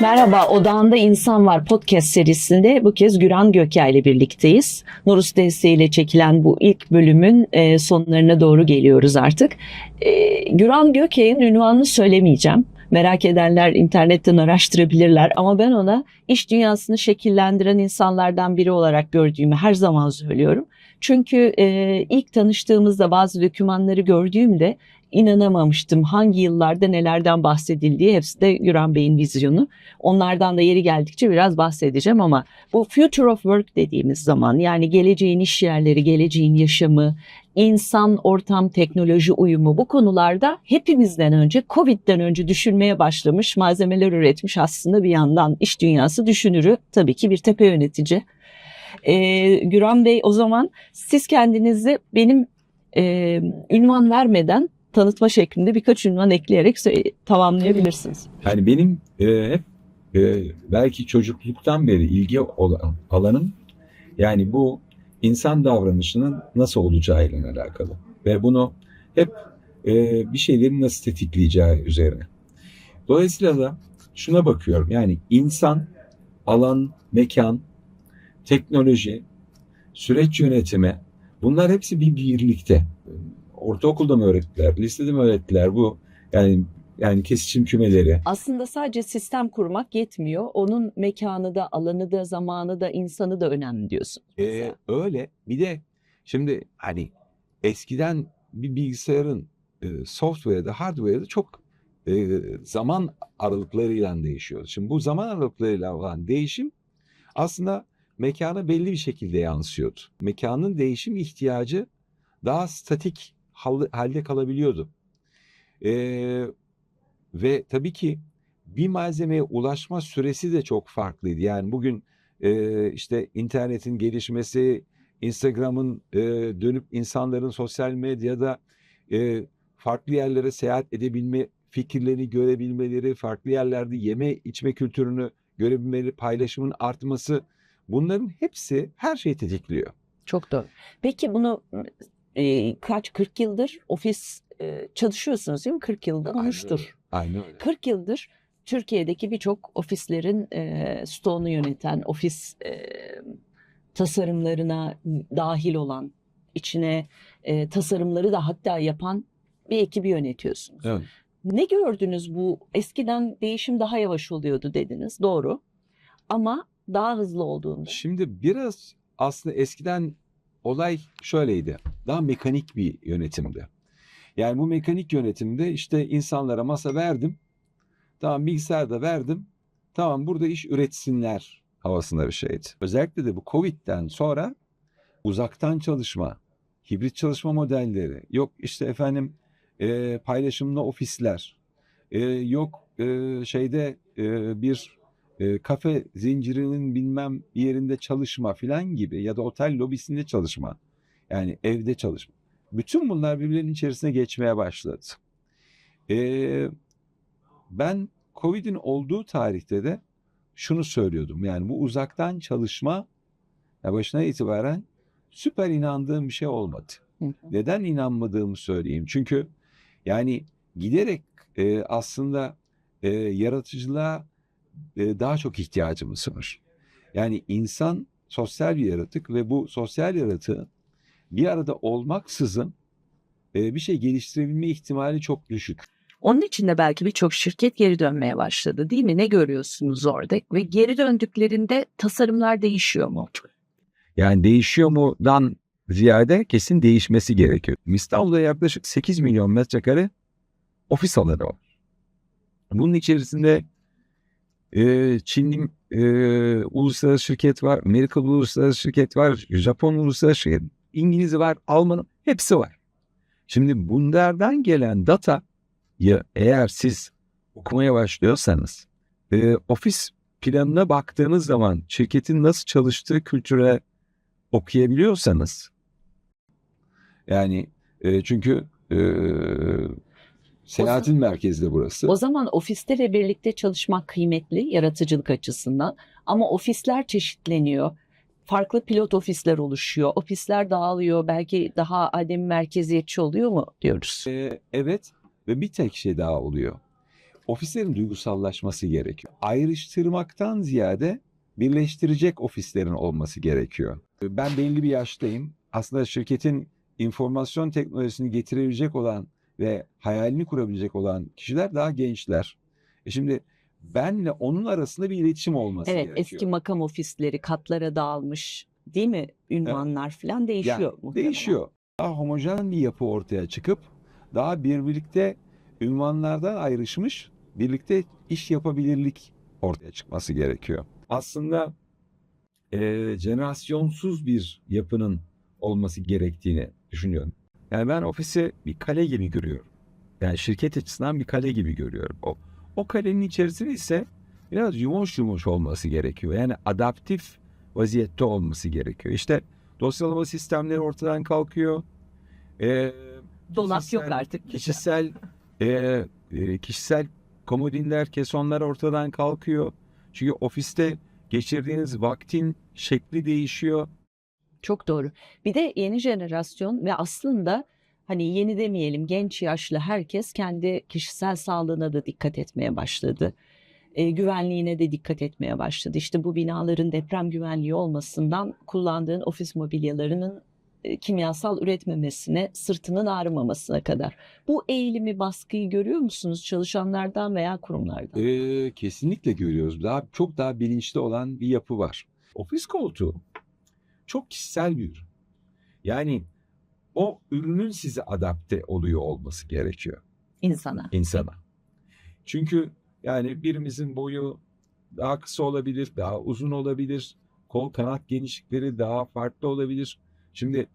Merhaba, Odağında İnsan Var podcast serisinde bu kez Güran Gökay ile birlikteyiz. Nurus desteğiyle çekilen bu ilk bölümün e, sonlarına doğru geliyoruz artık. E, Güran Gökay'ın ünvanını söylemeyeceğim. Merak edenler internetten araştırabilirler ama ben ona iş dünyasını şekillendiren insanlardan biri olarak gördüğümü her zaman söylüyorum. Çünkü e, ilk tanıştığımızda bazı dokümanları gördüğümde inanamamıştım hangi yıllarda nelerden bahsedildiği hepsi de Güran Bey'in vizyonu. Onlardan da yeri geldikçe biraz bahsedeceğim ama bu future of work dediğimiz zaman yani geleceğin iş yerleri, geleceğin yaşamı, insan, ortam, teknoloji uyumu bu konularda hepimizden önce Covid'den önce düşünmeye başlamış, malzemeler üretmiş aslında bir yandan iş dünyası düşünürü tabii ki bir tepe yönetici. Ee, Güran Bey o zaman siz kendinizi benim e, ünvan vermeden tanıtma şeklinde birkaç ünvan ekleyerek tamamlayabilirsiniz. Yani benim e, hep e, belki çocukluktan beri ilgi olan alanım yani bu insan davranışının nasıl olacağıyla alakalı ve bunu hep e, bir şeylerin nasıl tetikleyeceği üzerine. Dolayısıyla da şuna bakıyorum yani insan, alan, mekan, teknoloji, süreç yönetimi bunlar hepsi bir birlikte. Ortaokulda mı öğrettiler, lisede mi öğrettiler bu yani yani kesişim kümeleri. Aslında sadece sistem kurmak yetmiyor. Onun mekanı da, alanı da, zamanı da, insanı da önemli diyorsun. Ee, öyle. Bir de şimdi hani eskiden bir bilgisayarın e, software'da, hardware'da çok e, zaman aralıklarıyla değişiyordu. Şimdi bu zaman aralıklarıyla olan değişim aslında mekana belli bir şekilde yansıyordu. Mekanın değişim ihtiyacı daha statik hal- halde kalabiliyordu. Ee, ve tabii ki bir malzemeye ulaşma süresi de çok farklıydı. Yani bugün e, işte internetin gelişmesi, Instagram'ın e, dönüp insanların sosyal medyada e, farklı yerlere seyahat edebilme fikirlerini görebilmeleri, farklı yerlerde yeme içme kültürünü görebilmeleri, paylaşımın artması bunların hepsi her şeyi tetikliyor. Çok doğru. Peki bunu e, kaç 40 yıldır ofis e, çalışıyorsunuz değil mi? 40 yılda olmuştur. Aynen öyle. 40 yıldır Türkiye'deki birçok ofislerin e, stoğunu yöneten, ofis e, tasarımlarına dahil olan, içine e, tasarımları da hatta yapan bir ekibi yönetiyorsunuz. Evet. Ne gördünüz bu? Eskiden değişim daha yavaş oluyordu dediniz. Doğru. Ama daha hızlı olduğunda. Şimdi biraz aslında eskiden olay şöyleydi. Daha mekanik bir yönetimdi. Yani bu mekanik yönetimde işte insanlara masa verdim. Tamam bilgisayar da verdim. Tamam burada iş üretsinler havasında bir şeydi. Özellikle de bu Covid'den sonra uzaktan çalışma, hibrit çalışma modelleri, yok işte efendim e, paylaşımlı ofisler, e, yok e, şeyde e, bir e, kafe zincirinin bilmem bir yerinde çalışma filan gibi ya da otel lobisinde çalışma. Yani evde çalışma. Bütün bunlar birbirlerinin içerisine geçmeye başladı. E, ben Covid'in olduğu tarihte de şunu söylüyordum. Yani bu uzaktan çalışma ya başına itibaren süper inandığım bir şey olmadı. Hı hı. Neden inanmadığımı söyleyeyim. Çünkü yani giderek e, aslında e, yaratıcılığa e, daha çok ihtiyacımız var. Yani insan sosyal bir yaratık ve bu sosyal yaratığı bir arada olmaksızın e, bir şey geliştirebilme ihtimali çok düşük. Onun için de belki birçok şirket geri dönmeye başladı değil mi? Ne görüyorsunuz orada? Ve geri döndüklerinde tasarımlar değişiyor mu? Yani değişiyor mudan ziyade kesin değişmesi gerekiyor. İstanbul'da yaklaşık 8 milyon metrekare ofis alanı var. Bunun içerisinde e, Çinli e, uluslararası şirket var, Amerikalı uluslararası şirket var, Japon uluslararası şirket, İngiliz var, Alman hepsi var. Şimdi bunlardan gelen data ya eğer siz okumaya başlıyorsanız e, ofis planına baktığınız zaman şirketin nasıl çalıştığı kültüre okuyabiliyorsanız Yani e, çünkü e, seyahatin merkezde burası. O zaman ofiste ve birlikte çalışmak kıymetli yaratıcılık açısından ama ofisler çeşitleniyor. Farklı pilot ofisler oluşuyor. Ofisler dağılıyor. Belki daha adem merkeziyetçi oluyor mu diyoruz. E, evet ve bir tek şey daha oluyor. ofislerin duygusallaşması gerekiyor. Ayrıştırmaktan ziyade birleştirecek ofislerin olması gerekiyor. Ben belli bir yaştayım. Aslında şirketin informasyon teknolojisini getirebilecek olan ve hayalini kurabilecek olan kişiler daha gençler. E şimdi benle onun arasında bir iletişim olması Evet gerekiyor. eski makam ofisleri katlara dağılmış değil mi? Ünvanlar falan değişiyor Yani muhtemelen. değişiyor. Daha homojen bir yapı ortaya çıkıp daha bir birlikte ünvanlardan ayrışmış birlikte iş yapabilirlik ortaya çıkması gerekiyor. Aslında eee jenerasyonsuz bir yapının olması gerektiğini düşünüyorum. Yani ben ofisi bir kale gibi görüyorum. Yani şirket açısından bir kale gibi görüyorum. O, o kalenin içerisinde ise biraz yumuş yumuş olması gerekiyor. Yani adaptif vaziyette olması gerekiyor. İşte dosyalama sistemleri ortadan kalkıyor. Ee, Dolap kişisel- yok artık. Kişisel e, e, kişisel komodinler, kesonlar ortadan kalkıyor. Çünkü ofiste geçirdiğiniz vaktin şekli değişiyor. Çok doğru. Bir de yeni jenerasyon ve aslında hani yeni demeyelim genç yaşlı herkes kendi kişisel sağlığına da dikkat etmeye başladı. E, güvenliğine de dikkat etmeye başladı. İşte bu binaların deprem güvenliği olmasından kullandığın ofis mobilyalarının e, kimyasal üretmemesine, sırtının ağrımamasına kadar. Bu eğilimi, baskıyı görüyor musunuz çalışanlardan veya kurumlardan? Ee, kesinlikle görüyoruz. Daha çok daha bilinçli olan bir yapı var. Ofis koltuğu çok kişisel bir ürün. Yani o ürünün size adapte oluyor olması gerekiyor. insana. insana. Çünkü yani birimizin boyu daha kısa olabilir, daha uzun olabilir. Kol kanat genişlikleri daha farklı olabilir. Şimdi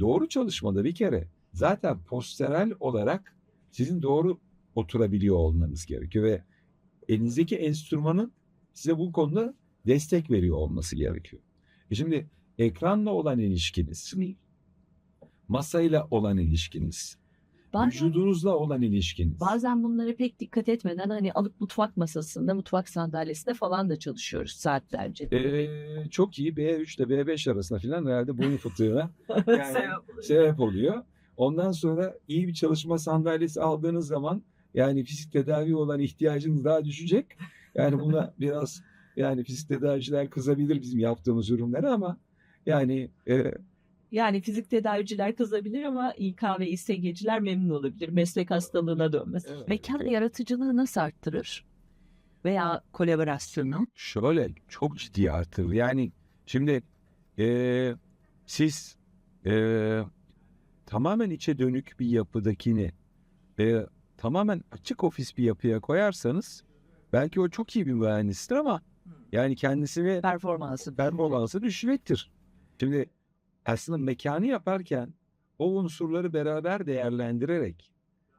doğru çalışmada bir kere zaten posterel olarak sizin doğru oturabiliyor olmanız gerekiyor ve elinizdeki enstrümanın size bu konuda destek veriyor olması gerekiyor. E şimdi ekranla olan ilişkiniz, masayla olan ilişkiniz, Bazen, vücudunuzla olan ilişkiniz. bazen bunlara pek dikkat etmeden hani alıp mutfak masasında, mutfak sandalyesinde falan da çalışıyoruz saatlerce. Ee, çok iyi B3 ile B5 arasında falan herhalde boyun fıtığına yani Sebep- sebep oluyor. Ondan sonra iyi bir çalışma sandalyesi aldığınız zaman yani fizik tedavi olan ihtiyacınız daha düşecek. Yani buna biraz yani fizik tedaviciler kızabilir bizim yaptığımız ürünlere ama yani e, Yani fizik tedaviciler kızabilir ama İK ve İSG'ciler memnun olabilir. Meslek hastalığına dönmez. Evet. Mekan yaratıcılığı nasıl arttırır? Veya kolaborasyonu? şöyle çok ciddi artırır. Yani şimdi e, siz e, tamamen içe dönük bir yapıdakini e, tamamen açık ofis bir yapıya koyarsanız belki o çok iyi bir mühendistir ama yani kendisini Performansı. performansı düşecektir. Şimdi aslında mekanı yaparken o unsurları beraber değerlendirerek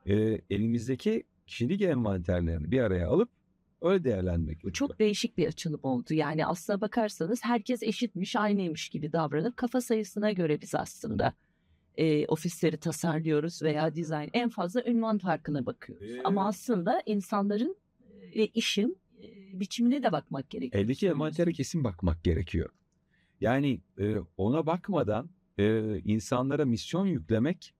e, elimizdeki kişilik envanterlerini bir araya alıp öyle değerlendirmek. Bu çok değişik bir açılım oldu. Yani aslına bakarsanız herkes eşitmiş, aynıymış gibi davranıp kafa sayısına göre biz aslında e, ofisleri tasarlıyoruz veya dizayn en fazla ünvan farkına bakıyoruz. Ee, Ama aslında insanların ve işin e, biçimine de bakmak gerekiyor. Eldeki envantere kesin bakmak gerekiyor. Yani e, ona bakmadan e, insanlara misyon yüklemek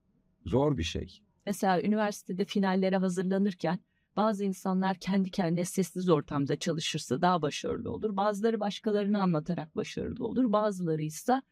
zor bir şey. Mesela üniversitede finallere hazırlanırken bazı insanlar kendi kendine sessiz ortamda çalışırsa daha başarılı olur. Bazıları başkalarını anlatarak başarılı olur. Bazıları ise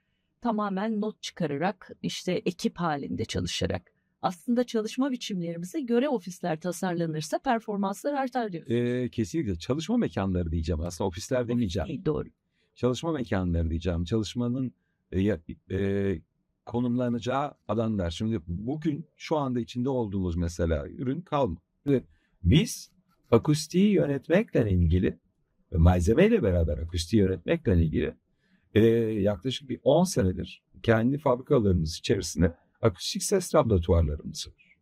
tamamen not çıkararak işte ekip halinde çalışarak. Aslında çalışma biçimlerimize göre ofisler tasarlanırsa performanslar artar diyoruz. E, kesinlikle çalışma mekanları diyeceğim aslında ofisler demeyeceğim. Doğru. Çalışma mekanları diyeceğim. Çalışmanın e, e, konumlanacağı alanlar. Şimdi bugün şu anda içinde olduğumuz mesela ürün kalma. Şimdi Biz akustiği yönetmekle ilgili malzemeyle beraber akustiği yönetmekle ilgili e, yaklaşık bir 10 senedir kendi fabrikalarımız içerisinde akustik ses laboratuvarlarımız var.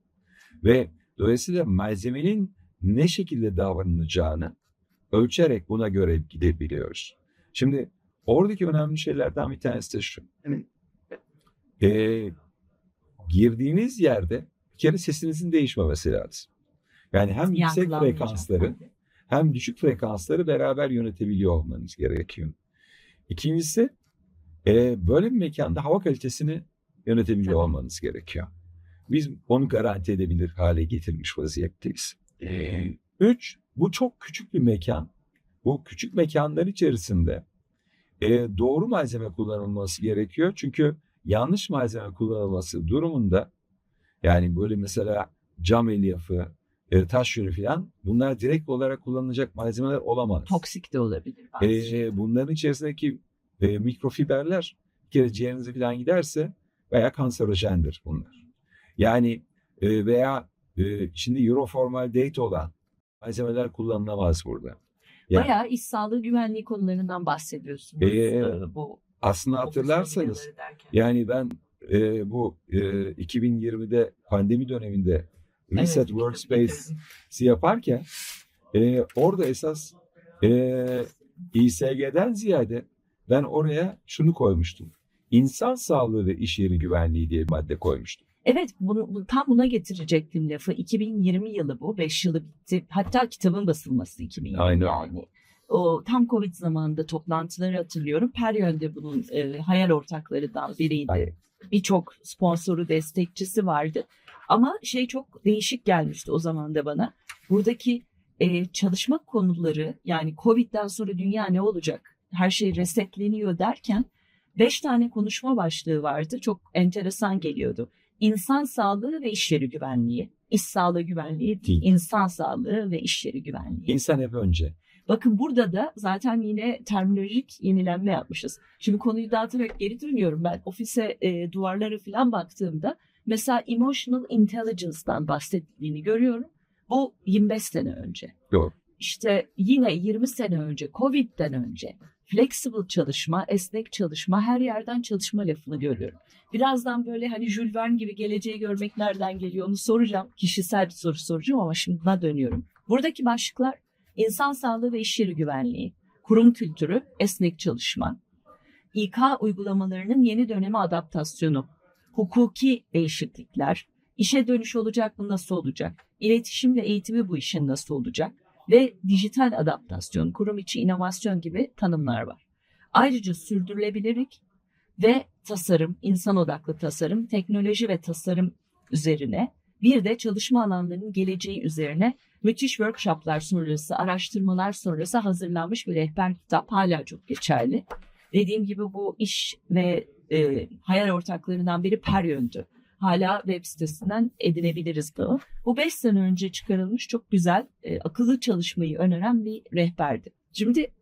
Ve dolayısıyla malzemenin ne şekilde davranılacağını ölçerek buna göre gidebiliyoruz. Şimdi oradaki önemli şeylerden bir tanesi de şu. Ee, girdiğiniz yerde bir kere sesinizin değişmemesi lazım. Yani hem yüksek frekansları hem düşük frekansları beraber yönetebiliyor olmanız gerekiyor. İkincisi e, böyle bir mekanda hava kalitesini yönetebiliyor Tabii. olmanız gerekiyor. Biz onu garanti edebilir hale getirmiş vaziyetteyiz. E, Üç, bu çok küçük bir mekan. Bu küçük mekanlar içerisinde e, doğru malzeme kullanılması gerekiyor. Çünkü yanlış malzeme kullanılması durumunda yani böyle mesela cam elyafı, e, taş yünü falan bunlar direkt olarak kullanılacak malzemeler olamaz. Toksik de olabilir. E, bunların içerisindeki e, mikrofiberler bir kere ciğerinize falan giderse veya kanserojendir bunlar. Yani e, veya e, şimdi Euroformaldehyd olan malzemeler kullanılamaz burada. Yani Bayağı iş sağlığı güvenliği konularından bahsediyorsunuz. Ee, bu aslında hatırlarsanız yani ben e, bu e, 2020'de pandemi döneminde Reset Evet, Workspace'i yaparken e, orada esas e, İSG'den ziyade ben oraya şunu koymuştum. İnsan sağlığı ve iş yeri güvenliği diye bir madde koymuştum. Evet bunu, bu- tam buna getirecektim lafı. 2020 yılı bu. 5 yılı bitti. Hatta kitabın basılması 2020 Aynen. yani. O tam Covid zamanında toplantıları hatırlıyorum. Peryön'de bunun e, hayal ortaklarından biriydi. Birçok sponsoru, destekçisi vardı. Ama şey çok değişik gelmişti o zaman da bana. Buradaki e, çalışma konuları yani Covid'den sonra dünya ne olacak? Her şey resetleniyor derken beş tane konuşma başlığı vardı. Çok enteresan geliyordu. İnsan sağlığı ve iş yeri güvenliği. İş sağlığı güvenliği değil, insan sağlığı ve iş yeri güvenliği. İnsan hep önce. Bakın burada da zaten yine terminolojik yenilenme yapmışız. Şimdi konuyu dağıtarak geri dönüyorum ben. Ofise e, duvarlara falan baktığımda mesela emotional intelligence'dan bahsettiğini görüyorum. Bu 25 sene önce. Doğru. İşte yine 20 sene önce, Covid'den önce flexible çalışma, esnek çalışma, her yerden çalışma lafını görüyorum. Birazdan böyle hani Jules Verne gibi geleceği görmek nereden geliyor onu soracağım. Kişisel bir soru soracağım ama şimdi buna dönüyorum. Buradaki başlıklar insan sağlığı ve iş yeri güvenliği, kurum kültürü, esnek çalışma, İK uygulamalarının yeni döneme adaptasyonu, hukuki değişiklikler, işe dönüş olacak mı nasıl olacak, iletişim ve eğitimi bu işin nasıl olacak ve dijital adaptasyon, kurum içi inovasyon gibi tanımlar var. Ayrıca sürdürülebilirlik ve tasarım, insan odaklı tasarım, teknoloji ve tasarım üzerine bir de çalışma alanlarının geleceği üzerine müthiş workshoplar sonrası, araştırmalar sonrası hazırlanmış bir rehber kitap hala çok geçerli. Dediğim gibi bu iş ve e, hayal ortaklarından biri Peryön'dü. Hala web sitesinden edinebiliriz bunu. Bu 5 sene önce çıkarılmış çok güzel e, akıllı çalışmayı öneren bir rehberdi. Şimdi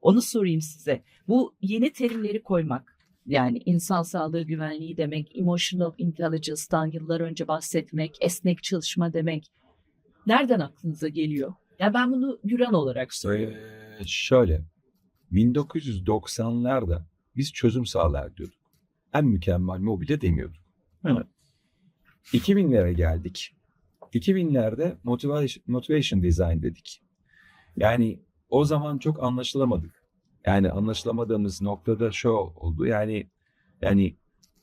onu sorayım size. Bu yeni terimleri koymak yani insan sağlığı güvenliği demek, emotional intelligence'dan yıllar önce bahsetmek, esnek çalışma demek. Nereden aklınıza geliyor? Ya ben bunu Güran olarak söylüyorum. Ee, şöyle 1990'larda biz çözüm sağlar diyorduk. En mükemmel mobilya demiyorduk. Evet. 2000'lere geldik. 2000'lerde motivation, motivation design dedik. Yani o zaman çok anlaşılamadık. Yani anlaşılamadığımız noktada şu oldu. Yani yani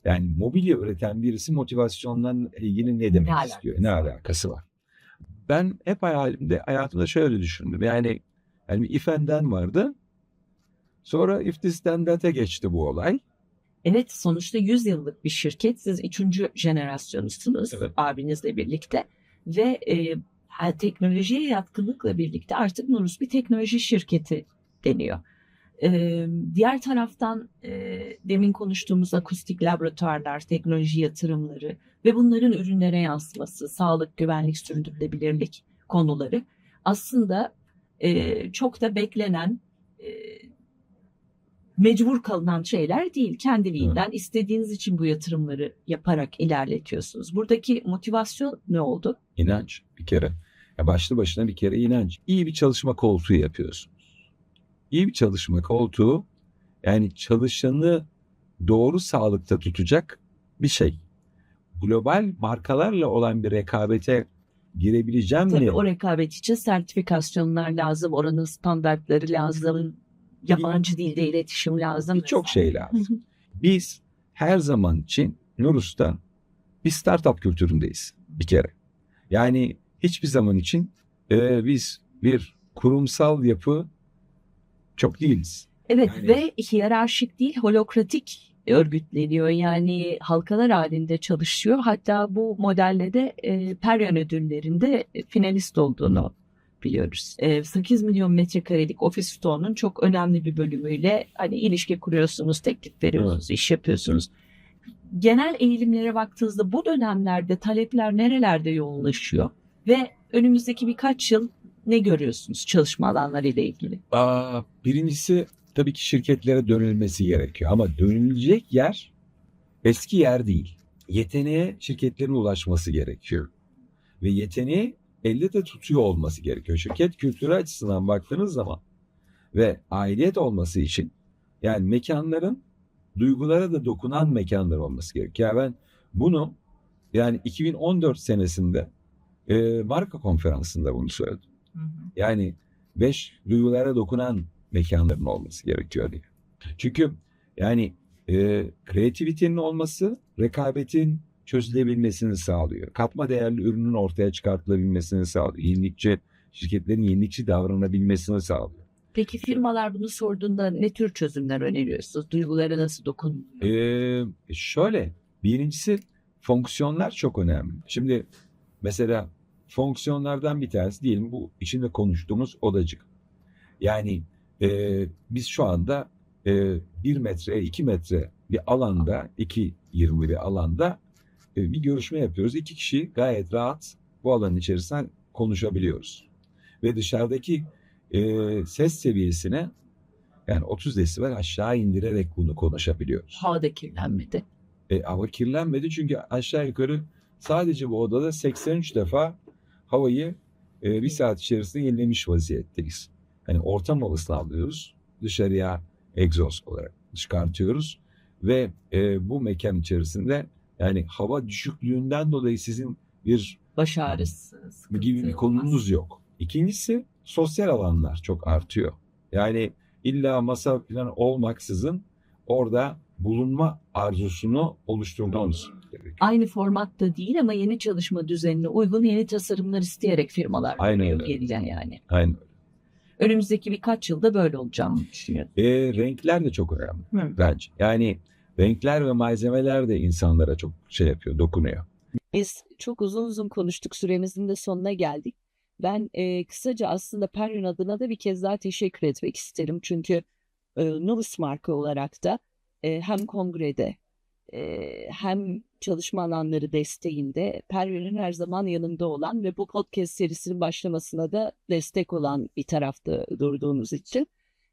yani mobilya üreten birisi motivasyonla ilgili ne demek Ne istiyor? Ne alakası var? Ben hep hayalimde hayatımda şöyle düşündüm. Yani yani bir if and then vardı. Sonra if this then that'e geçti bu olay. Evet sonuçta 100 yıllık bir şirket. Siz üçüncü jenerasyonusunuz Evet. abinizle birlikte. Ve e, teknolojiye yatkınlıkla birlikte artık Nurus bir teknoloji şirketi deniyor. E, diğer taraftan e, demin konuştuğumuz akustik laboratuvarlar, teknoloji yatırımları ve bunların ürünlere yansıması, sağlık, güvenlik, sürdürülebilirlik konuları aslında e, çok da beklenen e, mecbur kalınan şeyler değil. Kendiliğinden istediğiniz için bu yatırımları yaparak ilerletiyorsunuz. Buradaki motivasyon ne oldu? İnanç bir kere. Ya başlı başına bir kere inanç. İyi bir çalışma koltuğu yapıyorsunuz. İyi bir çalışma koltuğu yani çalışanı doğru sağlıkta tutacak bir şey. Global markalarla olan bir rekabete girebileceğim Tabii mi? o rekabet için sertifikasyonlar lazım, oranın standartları lazım, yabancı dilde iletişim lazım. Birçok şey lazım. Biz her zaman için Nurus'ta bir startup kültüründeyiz bir kere. Yani hiçbir zaman için e, biz bir kurumsal yapı çok değiliz. Evet Yani- ve hiyerarşik değil holokratik örgütleniyor. Yani halkalar halinde çalışıyor. Hatta bu modelle de e, Peryon ödüllerinde finalist olduğunu biliyoruz. Ee, 8 milyon metrekarelik ofis stoğunun çok önemli bir bölümüyle hani ilişki kuruyorsunuz, teklif veriyorsunuz, iş yapıyorsunuz. Genel eğilimlere baktığınızda bu dönemlerde talepler nerelerde yoğunlaşıyor ve önümüzdeki birkaç yıl ne görüyorsunuz çalışma alanları ile ilgili? Aa, birincisi tabii ki şirketlere dönülmesi gerekiyor ama dönülecek yer eski yer değil. Yeteneğe şirketlerin ulaşması gerekiyor. Ve yeteneği elde de tutuyor olması gerekiyor. Şirket kültürü açısından baktığınız zaman ve aidiyet olması için yani mekanların duygulara da dokunan mekanlar olması gerekiyor. Yani ben bunu yani 2014 senesinde e, marka konferansında bunu söyledim. Yani beş duygulara dokunan mekanların olması gerekiyor diye. Çünkü yani e, kreativitenin olması rekabetin çözülebilmesini sağlıyor. Katma değerli ürünün ortaya çıkartılabilmesini sağlıyor. Yenilikçi şirketlerin yenilikçi davranabilmesini sağlıyor. Peki firmalar bunu sorduğunda ne tür çözümler öneriyorsunuz? Duygulara nasıl dokun? Ee, şöyle birincisi fonksiyonlar çok önemli. Şimdi mesela fonksiyonlardan bir tanesi diyelim bu içinde konuştuğumuz odacık. Yani e, biz şu anda e, bir metre, iki metre bir alanda, iki yirmi bir alanda bir görüşme yapıyoruz. İki kişi gayet rahat bu alanın içerisinden konuşabiliyoruz. Ve dışarıdaki e, ses seviyesine yani 30 desibel aşağı indirerek bunu konuşabiliyoruz. Havada kirlenmedi. E, hava kirlenmedi çünkü aşağı yukarı sadece bu odada 83 defa havayı e, bir saat içerisinde yenilemiş vaziyetteyiz. Hani ortam havasını alıyoruz, dışarıya egzoz olarak çıkartıyoruz ve e, bu mekan içerisinde yani hava düşüklüğünden dolayı sizin bir Baş ağrısı. gibi bir konunuz yok. İkincisi sosyal alanlar çok artıyor. Yani illa masa falan olmaksızın orada bulunma arzusunu oluşturmamız gerekiyor. Aynı formatta değil ama yeni çalışma düzenine uygun yeni tasarımlar isteyerek firmalar Aynen öyle. yani. Aynen. Önümüzdeki birkaç yılda böyle olacağını düşünüyorum. E, renkler de çok önemli Hı. bence. Yani renkler ve malzemeler de insanlara çok şey yapıyor, dokunuyor. Biz çok uzun uzun konuştuk süremizin de sonuna geldik. Ben e, kısaca aslında Perrin adına da bir kez daha teşekkür etmek isterim. Çünkü e, Novus marka olarak da e, hem kongrede e, hem çalışma alanları desteğinde Perrin'in her zaman yanında olan ve bu podcast serisinin başlamasına da destek olan bir tarafta durduğunuz için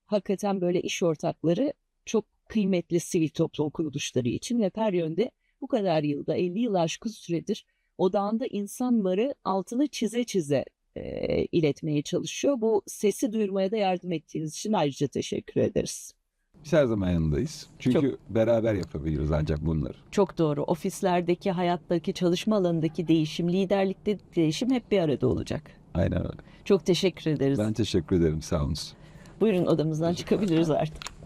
hakikaten böyle iş ortakları çok kıymetli sivil toplum kuruluşları için ve per yönde bu kadar yılda 50 yıl aşkın süredir odağında insan varı altını çize çize e, iletmeye çalışıyor. Bu sesi duyurmaya da yardım ettiğiniz için ayrıca teşekkür ederiz. Biz her zaman yanındayız. Çünkü beraber yapabiliriz ancak bunları. Çok doğru. Ofislerdeki, hayattaki, çalışma alanındaki değişim, liderlikte değişim hep bir arada olacak. Aynen öyle. Çok teşekkür ederiz. Ben teşekkür ederim. Sağ olun. Buyurun odamızdan çıkabiliriz artık.